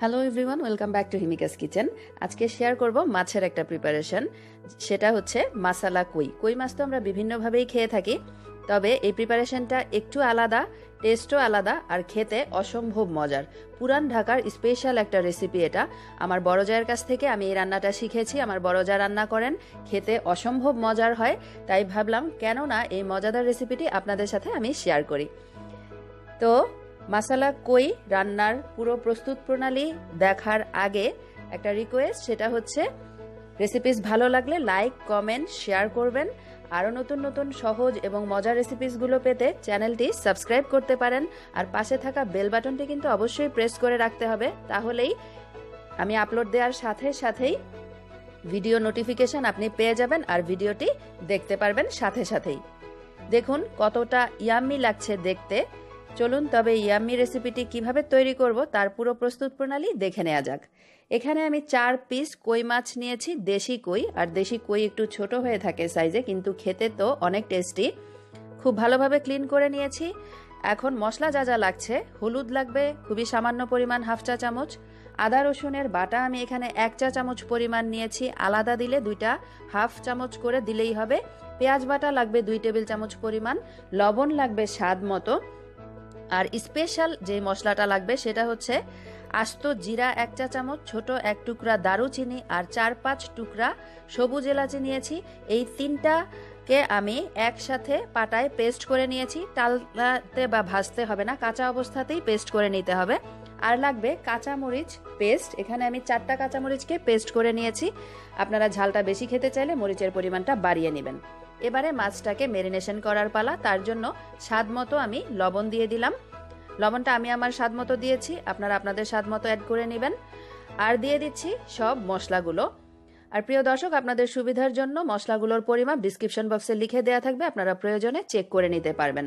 Hello everyone welcome back to Himika's kitchen আজকে share করব মাছের একটা প্রিপারেশন সেটা হচ্ছে মাসালা কই কই মাছ তো আমরা বিভিন্নভাবেই খেয়ে থাকি, তবে এই প্রিপারেশনটা একটু আলাদা টেস্টও আলাদা, আর খেতে অসম্ভব মজার। পুরান ঢাকার স্পেশাল একটা রেসিপি এটা। আমার বড় জায়ের কাছ থেকে আমি এই রান্নাটা শিখেছি, আমার বড় রান্না করেন, খেতে অসম্ভব মজার হয়, তাই ভাবলাম কেন না এই মজাদার রেসিপিটি আপনাদের সাথে আমি শেয়ার করি। তো মাসালা কই রান্নার পুরো প্রস্তুত প্রণালী দেখার আগে একটা রিকোয়েস্ট সেটা হচ্ছে রেসিপিস ভালো লাগলে লাইক কমেন্ট শেয়ার করবেন। আরও নতুন নতুন সহজ এবং মজার রেসিপিসগুলো পেতে চ্যানেলটি সাবস্ক্রাইব করতে পারেন। আর পাশে থাকা বেল বাটনটি কিন্তু অবশ্যই প্রেস করে রাখতে হবে। তাহলেই আমি আপলোড দেওয়ার সাথে সাথেই ভিডিও নোটিফিকেশন আপনি পেয়ে যাবেন আর ভিডিওটি দেখতে পারবেন সাথে সাথেই। দেখুন কতটা ইয়াম্মি লাগছে দেখতে। চলুন, তবে ইয়াম্মি রেসিপিটি কীভাবে তৈরি করব তার পুরো প্রস্তুত প্রণালী দেখে নেওয়া যাক। এখানে আমি চার পিস কই মাছ নিয়েছি, দেশি কই, আর দেশি কই একটু ছোট হয়ে থাকে সাইজে কিন্তু খেতে তো অনেক টেস্টি খুব ভালোভাবে ক্লিন করে নিয়েছি। এখন মশলা যা যা লাগছে, হলুদ লাগবে, খুবই সামান্য পরিমাণ হাফ চা চামচ। আদা, রসুনের বাটা আমি এখানে এক চা চামচ পরিমাণ নিয়েছি। আলাদা দিলে দুইটা, হাফ চামচ করে দিলেই হবে। পেঁয়াজ বাটা লাগবে দুই টেবিল চামচ পরিমাণ। লবণ লাগবে স্বাদ মতো। আর স্পেশাল যে মশলাটা লাগবে সেটা হচ্ছে আস্ত জিরা এক চা চামচ, ছোট এক টুকরা দারুচিনি আর চার পাঁচ টুকরা সবুজ এলাচি নিয়েছি। এই তিনটাকে আমি একসাথে পাটায় পেস্ট করে নিয়েছি। টালতে বা ভাজতে হবে না, কাঁচা অবস্থাতেই পেস্ট করে নিতে হবে। আর লাগবে কাঁচামরিচ পেস্ট। এখানে আমি চারটা কাঁচামরিচকে পেস্ট করে নিয়েছি। আপনারা ঝালটা বেশি খেতে চাইলে মরিচের পরিমাণটা বাড়িয়ে নেবেন। এবারে মাছটাকে মেরিনেশন করার পালা, তার জন্য স্বাদ মতো আমি লবণ দিয়ে দিলাম। লবণটা আমি আমার স্বাদ মতো দিয়েছি, আপনারা আপনাদের স্বাদ মতো অ্যাড করে নেবেন। আর দিয়ে দিচ্ছি সব মশলাগুলো। আর প্রিয় দর্শক, আপনাদের সুবিধার জন্য মশলাগুলোর পরিমাপ ডিসক্রিপশন বক্সে লিখে দেওয়া থাকবে, আপনারা প্রয়োজনে চেক করে নিতে পারবেন।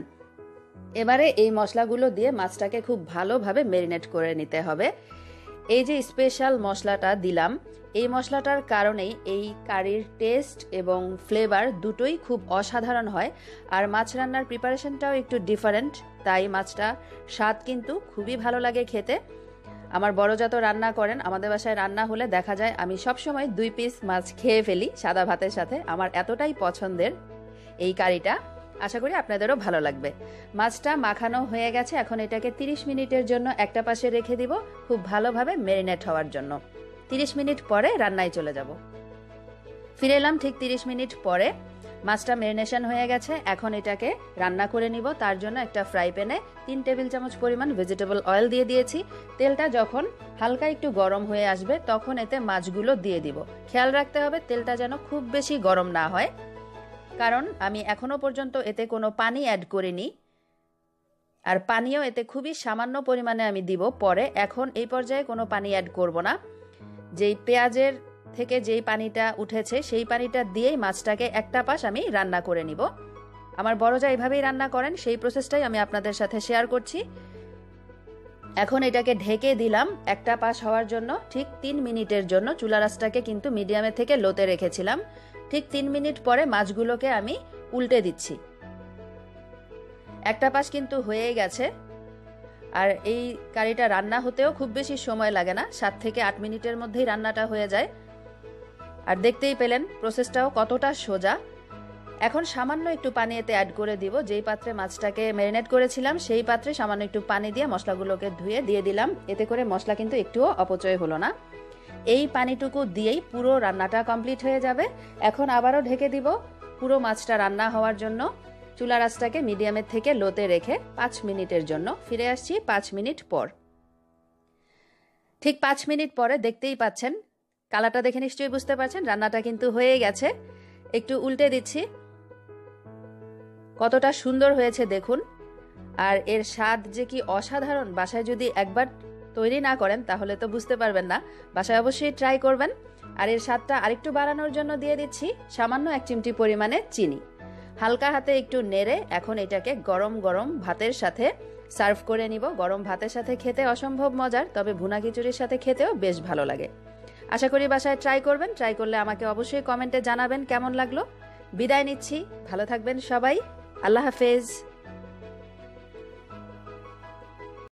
এবারে এই মশলাগুলো দিয়ে মাছটাকে খুব ভালোভাবে মেরিনেট করে নিতে হবে। এই যে স্পেশাল মশলাটা দিলাম, এই মশলাটার কারণেই এই কারির টেস্ট এবং ফ্লেভার দুটোই খুব অসাধারণ হয়। আর মাছ রান্নার প্রিপারেশনটাও একটু ডিফারেন্ট তাই মাছটা স্বাদ কিন্তু খুবই ভালো লাগে খেতে। আমার বড় যত রান্না করেন, আমাদের বাসায় রান্না হলে দেখা যায় আমি সবসময় দুই পিস মাছ খেয়ে ফেলি সাদা ভাতের সাথে। আমার এতটাই পছন্দের এই কারিটা। আশা করি আপনাদেরও ভালো লাগবে। মাছটা মাখানো হয়ে গেছে, এখন এটাকে 30 মিনিটের জন্য একটা পাশে রেখে দিব খুব ভালোভাবে মেরিনেট হওয়ার জন্য। 30 মিনিট পরে রান্নায় চলে যাব। ফিরে এলাম ঠিক 30 মিনিট পরে। মাছটা মেরিনেশন হয়ে গেছে, এখন এটাকে রান্না করে নিব। তার জন্য একটা ফ্রাই প্যানে তিন টেবিল চামচ পরিমাণ ভেজিটেবল অয়েল দিয়ে দিয়েছি। তেলটা যখন হালকা একটু গরম হয়ে আসবে, তখন এতে মাছগুলো দিয়ে দিব। খেয়াল রাখতে হবে তেলটা যেন খুব বেশি গরম না হয়। কারণ আমি এখনও পর্যন্ত এতে কোনো পানি অ্যাড করিনি। আর পানিও এতে খুবই সামান্য পরিমাণে আমি দিব। পরে এখন এই পর্যায়ে কোনো পানি অ্যাড করব না। যেই পেঁয়াজের থেকে যেই পানিটা উঠেছে, সেই পানিটা দিয়েই মাছটাকে একটা পাশ আমি রান্না করে নিব। আমার বড় যা এইভাবেই রান্না করেন, সেই প্রসেসটাই আমি আপনাদের সাথে শেয়ার করছি। এখন এটাকে ঢেকে দিলাম, একটা পাশ হওয়ার জন্য, ঠিক তিন মিনিটের জন্য। চুলা রাসটাকে কিন্তু মিডিয়ামে থেকে লোতে রেখেছিলাম। ঠিক তিন মিনিট পরে মাছগুলোকে আমি উল্টে দিচ্ছি। একটা পাশ কিন্তু হয়ে গেছে। আর এই কারিটা রান্না হতেও খুব বেশি সময় লাগে না, সাত থেকে আট মিনিটের মধ্যেই রান্নাটা হয়ে যায়। আর দেখতেই পেলেন প্রসেসটাও কতটা সোজা। এখন সামান্য একটু পানি এতে অ্যাড করে দিব। যেই পাত্রে মাছটাকে ম্যারিনেট করেছিলাম, সেই পাত্রে সামান্য একটু পানি দিয়ে মশলাগুলোকে ধুয়ে দিয়ে দিলাম। এতে করে মশলা কিন্তু একটুও অপচয় হলো না। এই পানিটুকু দিয়েই পুরো রান্নাটা কমপ্লিট হয়ে যাবে। এখন আবারও ঢেকে দিব পুরো মাছটা রান্না হওয়ার জন্য। চুলা রাসটাকে মিডিয়ামের থেকে লোতে রেখে পাঁচ মিনিটের জন্য ফিরে আসছি পাঁচ মিনিট পর। ঠিক পাঁচ মিনিট পরে দেখতেই পাচ্ছেন। কালারটা দেখে নিশ্চয়ই বুঝতে পারছেন, রান্নাটা কিন্তু হয়ে গেছে। একটু উল্টে দিচ্ছি। কতটা সুন্দর হয়েছে দেখুন। আর এর স্বাদ যে কি অসাধারণ, বাসায় যদি একবার তৈরি না করেন, তাহলে তো বুঝতে পারবেন না। বাসায় অবশ্যই ট্রাই করবেন। আর এর স্বাদটা আরেকটু বাড়ানোর জন্য দিয়ে দিচ্ছি সামান্য এক চিমটি পরিমাণে চিনি। হালকা হাতে একটু নেড়ে এখন এটাকে গরম গরম ভাতের সাথে সার্ভ করে নিব। গরম ভাতের সাথে খেতে অসম্ভব মজার, তবে ভুনা খিচুড়ির সাথে খেতেও বেশ ভালো লাগে। আশা করি বাসায় ট্রাই করবেন। ট্রাই করলে আমাকে অবশ্যই কমেন্টে জানাবেন কেমন লাগল। বিদায় নিচ্ছি। ভালো থাকবেন সবাই। الله حافظ.